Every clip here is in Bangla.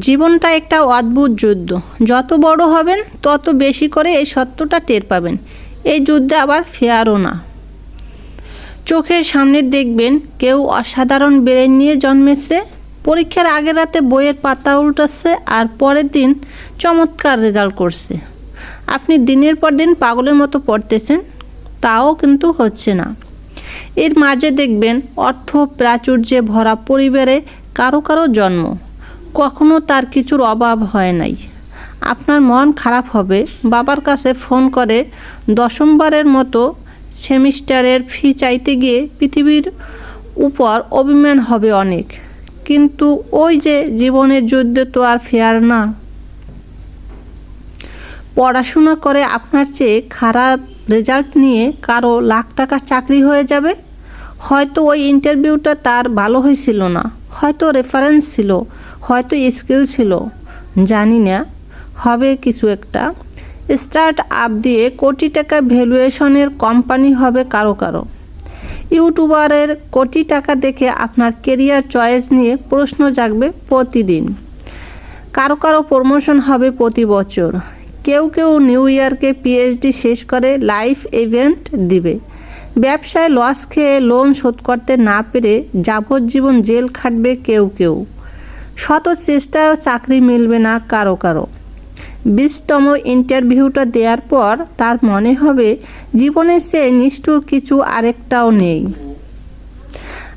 জীবনটা একটা অদ্ভুত যুদ্ধ। যত বড় হবেন, তত বেশি করে এই সত্যটা টের পাবেন। এই যুদ্ধে আবার ফেয়ারও না। চোখের সামনে দেখবেন কেউ অসাধারণ ব্রেন নিয়ে জন্মেছে, পরীক্ষার আগের রাতে বইয়ের পাতা উল্টাচ্ছে আর পরের দিন চমৎকার রেজাল্ট করছে। আপনি দিনের পর দিন পাগলের মতো পড়তেছেন, তাও কিন্তু হচ্ছে না। এর মাঝে দেখবেন অর্থ প্রাচুর্যে ভরা পরিবারে কারও কারও জন্ম। কখনো তার কিছুর অভাব হয় নাই। আপনার মন খারাপ হবে। বাবার কাছে ফোন করে, দশমবারের মতো সেমিস্টারের ফি চাইতে গিয়ে পৃথিবীর উপর অভিমান হবে অনেক। কিন্তু ওই যে জীবনের যুদ্ধে তো আর ফেয়ার না। পড়াশোনা করে আপনার চেয়ে খারাপ রেজাল্ট নিয়ে কারও লাখ টাকার চাকরি হয়ে যাবে? হয়তো ওই ইন্টারভিউটা তার ভালো হয়েছিল না। হয়তো রেফারেন্স ছিল। হয়তো স্কিল ছিল, জানি না। হবে কিছু একটা। স্টার্ট আপ দিয়ে কোটি টাকা ভ্যালুয়েশনের কোম্পানি হবে কারও কারও। ইউটিউবারের কোটি টাকা দেখে আপনার কেরিয়ার চয়েস নিয়ে প্রশ্ন জাগবে প্রতিদিন। কারও কারও প্রমোশন হবে প্রতি বছর। কেউ কেউ নিউ ইয়ারকে পিএইচডি শেষ করে লাইফ ইভেন্ট দিবে। ব্যবসায় লস খেয়ে লোন শোধ করতে না পেরে যাবজ্জীবন জেল খাটবে কেউ কেউ। শত চেষ্টায়ও চাকরি মিলবে না কারও কারও। বিশতম ইন্টারভিউটা দেওয়ার পর তার মনে হবে জীবনে সে নিষ্ঠুর কিছু আরেকটাও নেই।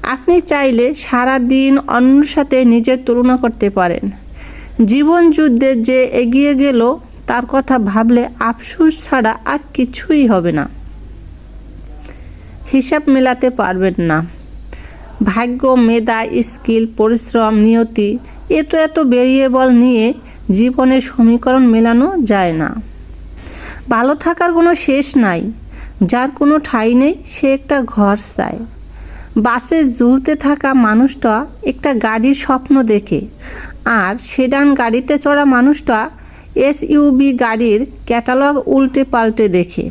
আপনি চাইলে সারা দিন অন্যর সাথে নিজের তুলনা করতে পারেন। জীবন যুদ্ধে যে এগিয়ে গেল, তার কথা ভাবলে আফসুস ছাড়া আর কিছুই হবে না। হিসাব মেলাতে পারবেন না। ভাগ্য, মেধা, স্কিল, পরিশ্রম, নিয়তি এত এত ভেরিয়েবল নিয়ে জীবনের সমীকরণ মেলানো যায় না। ভালো থাকার কোনো শেষ নাই। যার কোনো ঠাঁই নেই, সে একটা ঘর চায়। বাসে ঝুলতে থাকা মানুষটা একটা গাড়ির স্বপ্ন দেখে। আর সেডান গাড়িতে চড়া মানুষটা এস এসইউবি গাড়ির ক্যাটালগ উল্টে পাল্টে দেখে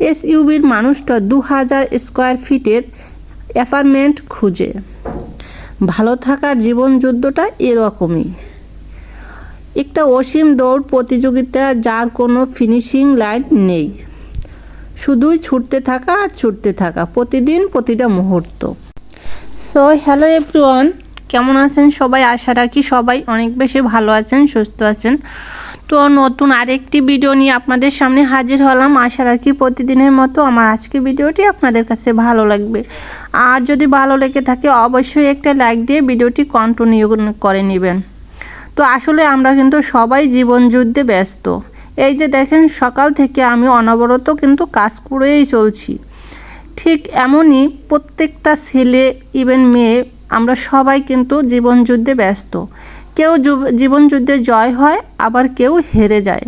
এস এসইউবির মানুষটা দু হাজার স্কোয়ার ফিটের অ্যাপার্টমেন্ট খুঁজে। ভালো থাকার জীবন যুদ্ধটা এরকমই। একটা অসীম দৌড় প্রতিযোগিতা যার কোনো ফিনিশিং লাইন নেই। শুধুই ছুটতে থাকা আর ছুটতে থাকা, প্রতিদিন প্রতিটা মুহূর্ত। সো হ্যালো এভরিওয়ান কেমন আছেন সবাই? আশা রাখি সবাই অনেক বেশি ভালো আছেন, সুস্থ আছেন। তো নতুন আরেকটি ভিডিও নিয়ে আপনাদের সামনে হাজির হলাম। আশা রাখি প্রতিদিনের মতো আমার আজকে ভিডিওটি আপনাদের কাছে ভালো লাগবে। আর যদি ভালো লেগে থাকে, অবশ্যই একটা লাইক দিয়ে ভিডিওটি কন্টিনিউ করে নেবেন। তো আসলে আমরা কিন্তু সবাই জীবন যুদ্ধে ব্যস্ত। এই যে দেখেন, সকাল থেকে আমি অনবরত কিন্তু কাজ করেই চলছি। ঠিক এমনই প্রত্যেকটা ছেলে ইভেন মেয়ে, আমরা সবাই কিন্তু জীবন যুদ্ধে ব্যস্ত। কেউ জীবন যুদ্ধে জয় হয়, আবার কেউ হেরে যায়।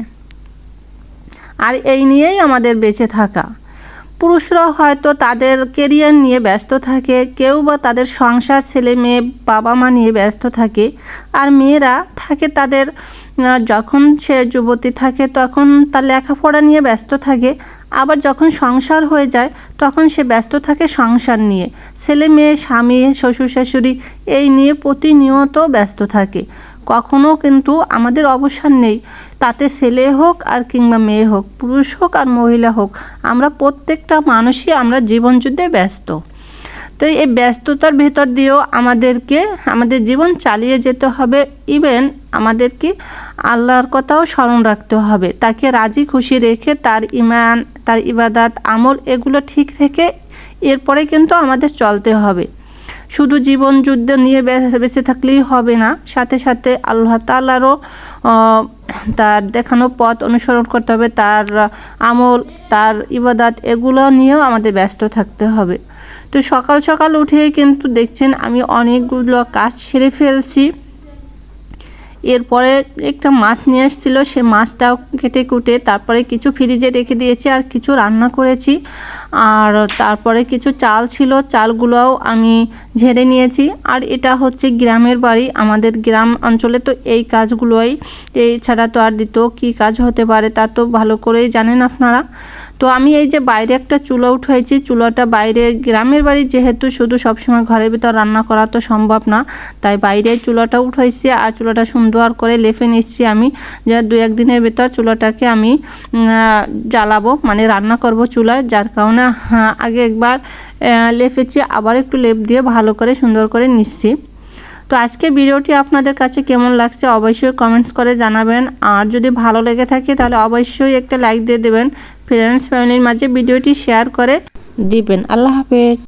আর এই নিয়েই আমাদের বেঁচে থাকা। পুরুষরা হয়তো তাদের কেরিয়ার নিয়ে ব্যস্ত থাকে, কেউ বা তাদের সংসার ছেলে মেয়ে বাবা মা নিয়ে ব্যস্ত থাকে, আর মেয়েরা থাকে তাদের যখন সে যুবতী থাকে তখন তার লেখাপড়া নিয়ে ব্যস্ত থাকে। আবার যখন সংসার হয়ে যায় তখন সে ব্যস্ত থাকে সংসার নিয়ে। ছেলে মেয়ে, স্বামী, শ্বশুর শাশুড়ি এই নিয়ে প্রতিনিয়ত ব্যস্ত থাকে। কখনো কিন্তু আমাদের অবসর নেই। তাতে ছেলে হোক আর কিংবা মেয়ে হোক, পুরুষ হোক আর মহিলা হোক, আমরা প্রত্যেকটা মানুষই আমরা জীবনযুদ্ধে ব্যস্ত। তো এই ব্যস্ততার ভেতর দিয়েও আমাদেরকে, আমাদের জীবন চালিয়ে যেতে হবে। ইভেন আমাদেরকে আল্লাহর কথাও স্মরণ রাখতে হবে। তাকে রাজি খুশি রেখে তার ইমান তার ইবাদাত, আমল এগুলো ঠিক রেখে এরপরে কিন্তু আমাদের চলতে হবে। শুধু জীবন যুদ্ধ নিয়ে বেঁচে থাকলেই হবে না, সাথে সাথে আল্লাহ তাল্লারও তার দেখানো পথ অনুসরণ করতে হবে। তার আমল, তার ইবাদাত এগুলো নিয়েও আমাদের ব্যস্ত থাকতে হবে। তো সকাল সকাল উঠেই কিন্তু দেখছেন আমি অনেকগুলো কাজ সেরে ফেলছি। এরপরে একটা মাছ নিয়ে এসেছিল সে মাছটাও কেটে কুটে তারপরে কিছু ফ্রিজে রেখে দিয়েছি আর কিছু রান্না করেছি। আর তারপরে কিছু চাল ছিল, চালগুলোও আমি ঝেড়ে নিয়েছি। আর এটা হচ্ছে গ্রামের বাড়ি, আমাদের গ্রাম অঞ্চলে তো এই কাজগুলোই। এই ছাড়া তো আর দ্বিতীয় কী কাজ হতে পারে তা তো ভালো করেই জানেন আপনারা। তো আমি এই যে বাইরে একটা চুলা উঠাইছি চুলাটা বাইরে গ্রামের বাড়ি যেহেতু শুধু সবসময় ঘরের ভিতর রান্না করা তো সম্ভব না তাই বাইরে চুলাটা উঠাইছি আর চুলাটা সুন্দর করে লেফে নিচ্ছি আমি যে দু একদিনের ভিতর চুলাটাকে আমি জ্বালাবো মানে রান্না করব চুলায় যার কারণে হ্যাঁ, আগে একবার লেফেছি আবার একটু লেপ দিয়ে ভালো করে সুন্দর করে নিচ্ছি। তো আজকে ভিডিওটি আপনাদের কাছে কেমন লাগছে অবশ্যই কমেন্টস করে জানাবেন আর যদি ভালো লেগে থাকে তাহলে অবশ্যই একটা লাইক দিয়ে দেবেন ফ্রেন্ডস ফ্যামিলির মাঝে ভিডিওটি শেয়ার করে দিবেন। আল্লাহ হাফেজ।